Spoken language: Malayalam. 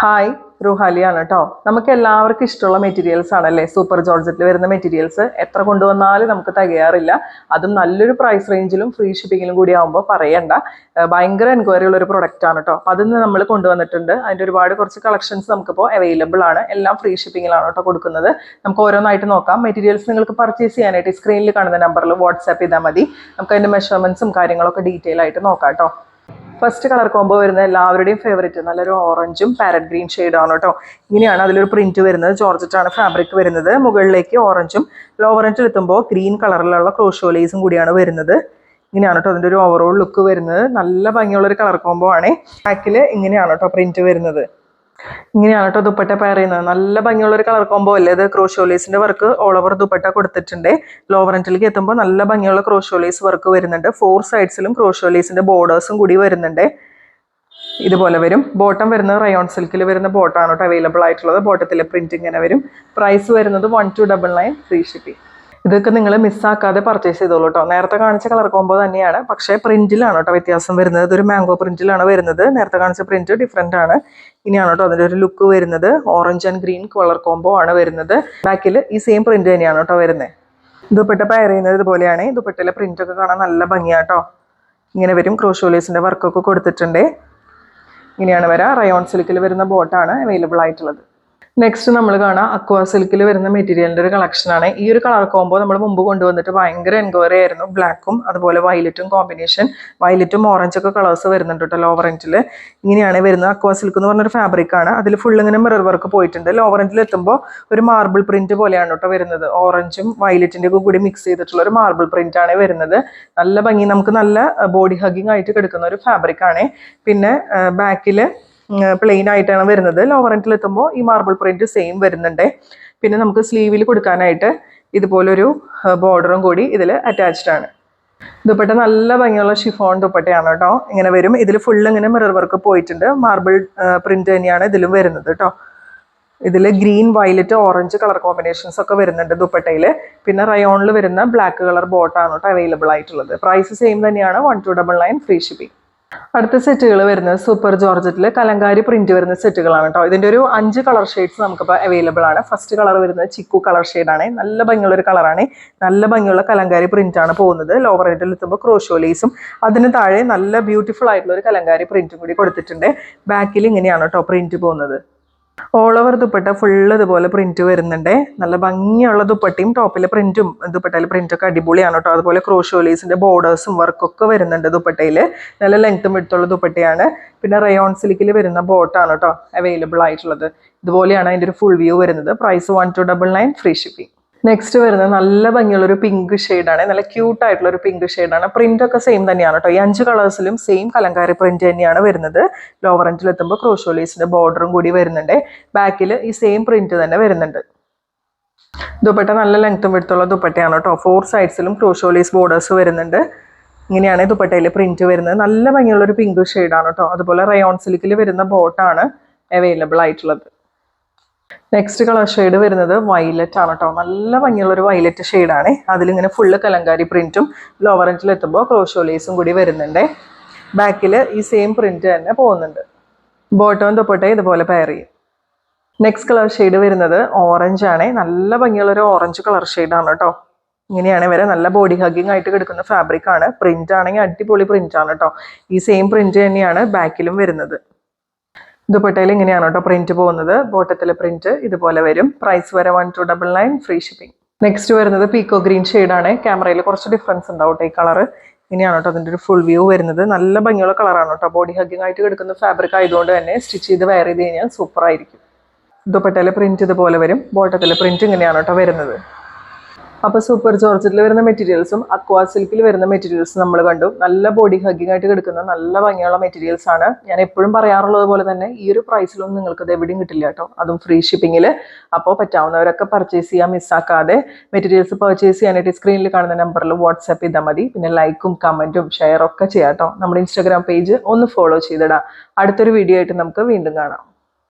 ഹായ് റുഹാലിയാണ് കേട്ടോ നമുക്ക് എല്ലാവർക്കും ഇഷ്ടമുള്ള മെറ്റീരിയൽസ് ആണല്ലേ? സൂപ്പർ ജോർജറ്റിൽ വരുന്ന മെറ്റീരിയൽസ് എത്ര കൊണ്ടുവന്നാലും നമുക്ക് തികയാറില്ല. അതും നല്ലൊരു പ്രൈസ് റേഞ്ചിലും ഫ്രീ ഷിപ്പിങ്ങിലും കൂടി ആകുമ്പോൾ പറയണ്ട. ഭയങ്കര എൻക്വയറി ഉള്ള ഒരു പ്രൊഡക്റ്റ് ആണ് കേട്ടോ അപ്പം നിന്ന് നമ്മൾ കൊണ്ടുവന്നിട്ടുണ്ട്. അതിന്റെ ഒരുപാട് കുറച്ച് കളക്ഷൻസ് നമുക്കിപ്പോൾ അവൈലബിൾ ആണ്. എല്ലാം ഫ്രീ ഷിപ്പിങ്ങിലാണ് കേട്ടോ കൊടുക്കുന്നത്. നമുക്ക് ഓരോന്നായിട്ട് നോക്കാം. മെറ്റീരിയൽസ് നിങ്ങൾക്ക് പർച്ചേസ് ചെയ്യാനായിട്ട് സ്ക്രീനിൽ കാണുന്ന നമ്പറിൽ വാട്സാപ്പ് ചെയ്താൽ മതി. നമുക്ക് അതിന്റെ മെഷർമെന്റ്സും കാര്യങ്ങളൊക്കെ ഡീറ്റെയിൽ ആയിട്ട് നോക്കാം കേട്ടോ ഫസ്റ്റ് കളർ കോംബോ വരുന്ന എല്ലാവരുടെയും ഫേവറേറ്റ് നല്ലൊരു ഓറഞ്ചും പാരറ്റ് ഗ്രീൻ ആണ് കേട്ടോ. ഇങ്ങനെയാണ് അതിലൊരു പ്രിന്റ് വരുന്നത്. ജോർജറ്റ് ആണ് ഫാബ്രിക് വരുന്നത്. മുകളിലേക്ക് ഓറഞ്ചും ലോവറഞ്ചിൽ എത്തുമ്പോൾ ഗ്രീൻ കളറിലുള്ള ക്രോഷോ ക്രോഷോലേസും കൂടിയാണ് വരുന്നത്. ഇങ്ങനെയാണ് കേട്ടോ അതിന്റെ ഒരു ഓവറോൾ ലുക്ക് വരുന്നത്. നല്ല ഭംഗിയുള്ള ഒരു കളർ കോംബോ ആണ് ബാക്കിൽ ഇങ്ങനെയാണ് കേട്ടോ പ്രിന്റ് വരുന്നത്. ഇങ്ങനെയാണ് കേട്ടോ ദുപ്പട്ട പെയർ ചെയ്യുന്നത് നല്ല ഭംഗിയുള്ള ഒരു കളർ കോംബോ അല്ലേ ഇത്? ക്രോഷോലീസിന്റെ വർക്ക് ഓൾ ഓവർ ദുപ്പട്ട കൊടുത്തിട്ടുണ്ട്. ലോവറന്റിലേക്ക് എത്തുമ്പോൾ നല്ല ഭംഗിയുള്ള ക്രോഷോലീസ് വർക്ക് വരുന്നുണ്ട്. ഫോർ സൈഡ്സിലും ക്രോഷോലീസിന്റെ ബോർഡേഴ്സും കൂടി വരുന്നുണ്ട്. ഇതുപോലെ വരും. ബോട്ടം വരുന്നത് റയോൺ സിൽക്കിൽ വരുന്ന ബോട്ടാണ് കേട്ടോ അവൈലബിൾ ആയിട്ടുള്ളത്. ബോട്ടത്തിലെ പ്രിന്റ് ഇങ്ങനെ വരും. പ്രൈസ് വരുന്നത് one two double nine free shipping ഇതൊക്കെ നിങ്ങൾ മിസ്സാക്കാതെ പർച്ചേസ് ചെയ്തോളൂ കേട്ടോ നേരത്തെ കാണിച്ച കളർ കോമ്പോ തന്നെയാണ്. പക്ഷേ പ്രിന്റിലാണ് കേട്ടോ വ്യത്യാസം വരുന്നത്. ഇതൊരു മാംഗോ പ്രിന്റിലാണ് വരുന്നത്. നേരത്തെ കാണിച്ച പ്രിന്റ് ഡിഫറെന്റ് ആണ്. ഇനിയാണ് കേട്ടോ അതിന്റെ ഒരു ലുക്ക് വരുന്നത്. Orange and green colour combo ആണ് വരുന്നത്. ബാക്കിൽ ഈ സെയിം പ്രിന്റ് തന്നെയാണ് കേട്ടോ വരുന്നത് ദുപ്പട്ട പയർ ചെയ്യുന്നത് ഇതുപോലെയാണ്. ദുപ്പട്ടയിലെ ഒക്കെ കാണാൻ നല്ല ഭംഗിയാട്ടോ ഇങ്ങനെ വരും. ക്രോഷോലീസിന്റെ വർക്കൊക്കെ കൊടുത്തിട്ടുണ്ട്. ഇങ്ങനെയാണ് വരാം. റയോൺ സിൽക്കിൽ വരുന്ന ബോട്ടാണ് അവൈലബിൾ ആയിട്ടുള്ളത്. നെക്സ്റ്റ് നമ്മൾ കാണാം അക്വാ സിൽക്കിൽ വരുന്ന മെറ്റീരിയലിന്റെ ഒരു കളക്ഷനാണ് ഈ ഒരു കളർ കോമ്പോ നമ്മൾ മുമ്പ് കൊണ്ടുവന്നിട്ട് ഭയങ്കര എൻക്വയറി ആയിരുന്നു. ബ്ലാക്കും അതുപോലെ വയലറ്റും കോമ്പിനേഷൻ വയലറ്റും ഓറഞ്ച് ഒക്കെ കളേഴ്സ് വരുന്നുണ്ട് കേട്ടോ ലോവർ എൻഡിൽ ഇങ്ങനെയാണ് വരുന്നത് അക്വാ സിൽക്ക് എന്ന് പറഞ്ഞൊരു ഫാബ്രിക്കാണ് അതിൽ ഫുൾ ഇങ്ങനെ മിറർ വർക്ക് പോയിട്ടുണ്ട്. ലോവർ എൻഡിൽ എത്തുമ്പോൾ ഒരു മാർബിൾ പ്രിന്റ് പോലെയാണ് കേട്ടോ വരുന്നത്. ഓറഞ്ചും വയലറ്റിന്റെ ഒക്കെ കൂടി മിക്സ് ചെയ്തിട്ടുള്ള ഒരു മാർബിൾ പ്രിന്റ് ആണ് വരുന്നത്. നല്ല ഭംഗി നമുക്ക് നല്ല ബോഡി ഹഗിങ് ആയിട്ട് കിടക്കുന്ന ഒരു ഫാബ്രിക് ആണ്. പിന്നെ ബാക്കിൽ പ്ലെയിൻ ആയിട്ടാണ് വരുന്നത്. ലോവർ എൻഡിൽ എത്തുമ്പോൾ ഈ മാർബിൾ പ്രിന്റ് സെയിം വരുന്നുണ്ട്. പിന്നെ നമുക്ക് സ്ലീവിൽ കൊടുക്കാനായിട്ട് ഇതുപോലൊരു ബോർഡറും കൂടി ഇതിൽ അറ്റാച്ച്ഡ് ആണ്. ദുപ്പട്ട നല്ല ഭംഗിയുള്ള ഷിഫോൺ ദുപ്പട്ടയാണ് കേട്ടോ. ഇങ്ങനെ വരും. ഇതിൽ ഫുൾ ഇങ്ങനെ മിറർ വർക്ക് പോയിട്ടുണ്ട്. മാർബിൾ പ്രിന്റ് തന്നെയാണ് ഇതിലും വരുന്നത് കേട്ടോ. ഇതിൽ green violet orange colour combinations ഒക്കെ വരുന്നുണ്ട് ദുപ്പട്ടയിൽ. പിന്നെ റയോണിൽ വരുന്ന ബ്ലാക്ക് കളർ ബോട്ടാണ് കേട്ടോ അവൈലബിൾ ആയിട്ടുള്ളത്. പ്രൈസ് സെയിം തന്നെയാണ്. One two double nine free shipping അടുത്ത സെറ്റുകൾ വരുന്നത് സൂപ്പർ ജോർജറ്റിൽ കലങ്കാരി പ്രിന്റ് വരുന്ന സെറ്റുകളാണ് കേട്ടോ. ഇതിന്റെ ഒരു അഞ്ച് കളർ ഷെയ്ഡ്സ് നമുക്കിപ്പോൾ അവൈലബിൾ ആണ്. ഫസ്റ്റ് കളർ വരുന്നത് ചിക്കു കളർ ഷെയ്ഡാണ് നല്ല ഭംഗിയുള്ള ഒരു കളറാണ് നല്ല ഭംഗിയുള്ള കലങ്കാരി പ്രിന്റ് ആണ് പോകുന്നത്. ലോവർ റേറ്റിൽ എത്തുമ്പോൾ ക്രോഷോ ലേസും അതിന് താഴെ നല്ല ബ്യൂട്ടിഫുൾ ആയിട്ടുള്ള ഒരു കലങ്കാരി പ്രിന്റും കൂടി കൊടുത്തിട്ടുണ്ട്. ബാക്കിൽ ഇങ്ങനെയാണ് കേട്ടോ പ്രിന്റ് പോകുന്നത്. ഓൾ ഓവർ ദുപ്പട്ട ഫുള്ള് ഇതുപോലെ പ്രിന്റ് വരുന്നുണ്ട്. നല്ല ഭംഗിയുള്ള ദുപ്പട്ടയും ടോപ്പിലെ പ്രിന്റും ദുപ്പട്ടയിലെ പ്രിന്റ് ഒക്കെ അടിപൊളിയാണ് കേട്ടോ അതുപോലെ ക്രോഷോലീസിന്റെ ബോർഡേഴ്സും വർക്കൊക്കെ വരുന്നുണ്ട് ദുപ്പട്ടയിൽ നല്ല ലെങ്ത്തും എടുത്തുള്ള ദുപ്പട്ടയാണ്. പിന്നെ റയോൺ സിലിക്കിൽ വരുന്ന ബോട്ടാണ് കേട്ടോ അവൈലബിൾ ആയിട്ടുള്ളത്. ഇതുപോലെയാണ് അതിന്റെ ഒരു ഫുൾ വ്യൂ വരുന്നത്. Price one two double nine free shipping next വരുന്നത് നല്ല ഭംഗിയുള്ള ഒരു പിങ്ക് ആണ്. നല്ല ക്യൂട്ട് ആയിട്ടുള്ള ഒരു പിങ്ക് ആണ്. പ്രിന്റ് ഒക്കെ സെയിം തന്നെയാണ് കേട്ടോ ഈ അഞ്ച് കളേഴ്സിലും സെയിം കലങ്കാരി പ്രിന്റ് തന്നെയാണ് വരുന്നത്. ലോവർ എൻഡിൽ എത്തുമ്പോൾ ക്രോഷോലീസിന്റെ ബോർഡറും കൂടി വരുന്നുണ്ട്. ബാക്കിൽ ഈ സെയിം പ്രിന്റ് തന്നെ വരുന്നുണ്ട്. ദുപ്പട്ട നല്ല ലെങ്ത്തും വിടുത്തുള്ള ദുപ്പട്ടയാണ് കേട്ടോ ഫോർ സൈഡ്സിലും ക്രോഷോലീസ് ബോർഡേഴ്സ് വരുന്നുണ്ട്. ഇങ്ങനെയാണ് ദുപ്പട്ടയിൽ പ്രിന്റ് വരുന്നത്. നല്ല ഭംഗിയുള്ള ഒരു പിങ്ക് ആണ് കേട്ടോ അതുപോലെ റയോൺ സിലിക്കിൽ വരുന്ന ബോട്ടാണ് അവൈലബിൾ ആയിട്ടുള്ളത്. നെക്സ്റ്റ് കളർ ഷെയ്ഡ് വരുന്നത് വയലറ്റ് ആണ് കേട്ടോ നല്ല ഭംഗിയുള്ള ഒരു വയലറ്റ് ഷെയ്ഡാണ് അതിലിങ്ങനെ ഫുള്ള് കലങ്കാരി പ്രിന്റും ലോവർ എത്തുമ്പോൾ ക്രോഷോലേസും കൂടി വരുന്നുണ്ട്. ബാക്കിൽ ഈ സെയിം പ്രിന്റ് തന്നെ പോകുന്നുണ്ട്. ബോട്ടവും തൊപ്പട്ടെ ഇതുപോലെ പെയർ ചെയ്യും. നെക്സ്റ്റ് കളർ ഷെയ്ഡ് വരുന്നത് ഓറഞ്ച് ആണ്. നല്ല ഭംഗിയുള്ള ഒരു ഓറഞ്ച് കളർ ഷെയ്ഡാണ് കേട്ടോ ഇങ്ങനെയാണ് വരെ നല്ല ബോഡി ഹഗ്ഗിങ് ആയിട്ട് കിടക്കുന്ന ഫാബ്രിക് ആണ്. പ്രിന്റ് ആണെങ്കിൽ അടിപൊളി പ്രിന്റ് ആണ് കേട്ടോ ഈ സെയിം പ്രിന്റ് തന്നെയാണ് ബാക്കിലും വരുന്നത്. ദുപ്പട്ടയിൽ ഇങ്ങനെയാണ് കേട്ടോ പ്രിന്റ് പോകുന്നത്. ബോട്ടത്തിലെ പ്രിന്റ് ഇതുപോലെ വരും. പ്രൈസ് വരെ one two double nine free shipping next വരുന്നത് പീക്കോ ഗ്രീൻ ആണ്. ക്യാമറയിൽ കുറച്ച് ഡിഫറൻസ് ഉണ്ടാവും ഈ കളർ ഇങ്ങനെയാണ് കേട്ടോ അതിന്റെ ഒരു ഫുൾ വ്യൂ വരുന്നത്. നല്ല ഭംഗിയുള്ള കളറാണ് കേട്ടോ. ബോഡി ഹഗ്ഗിങ് ആയിട്ട് കിടക്കുന്ന ഫാബ്രിക് ആയതുകൊണ്ട് തന്നെ സ്റ്റിച്ച് ചെയ്ത് വെയർ ചെയ്ത് കഴിഞ്ഞാൽ സൂപ്പർ ആയിരിക്കും. ദുപ്പട്ടയിലെ പ്രിന്റ് ഇതുപോലെ വരും. ബോട്ടത്തിലെ പ്രിന്റ് ഇങ്ങനെയാണ് കേട്ടോ വരുന്നത്. അപ്പോൾ സൂപ്പർ ജോർജറ്റിൽ വരുന്ന മെറ്റീരിയൽസും അക്വാ സിൽക്കിൽ വരുന്ന മെറ്റീരിയൽസും നമ്മൾ കണ്ടു. നല്ല ബോഡി ഹഗ്ഗിങ് ആയിട്ട് കിടക്കുന്ന നല്ല ഭംഗിയുള്ള മെറ്റീരിയൽസ് ആണ്. ഞാൻ എപ്പോഴും പറയാറുള്ളത് പോലെ തന്നെ ഈ ഒരു പ്രൈസിലൊന്നും നിങ്ങൾക്ക് അത് എവിടെയും കിട്ടില്ല കേട്ടോ. അതും ഫ്രീ ഷിപ്പിങ്ങിൽ അപ്പോൾ പറ്റാവുന്നവരൊക്കെ പർച്ചേസ് ചെയ്യാൻ മിസ്സാക്കാതെ മെറ്റീരിയൽസ് പർച്ചേസ് ചെയ്യാനായിട്ട് സ്ക്രീനിൽ കാണുന്ന നമ്പറിൽ വാട്സാപ്പ് ചെയ്താൽ മതി. പിന്നെ ലൈക്കും കമന്റും ഷെയർ ഒക്കെ ചെയ്യാം കേട്ടോ. നമ്മുടെ ഇൻസ്റ്റാഗ്രാം പേജ് ഒന്ന് ഫോളോ ചെയ്തിടാം. അടുത്തൊരു വീഡിയോ ആയിട്ട് നമുക്ക് വീണ്ടും കാണാം.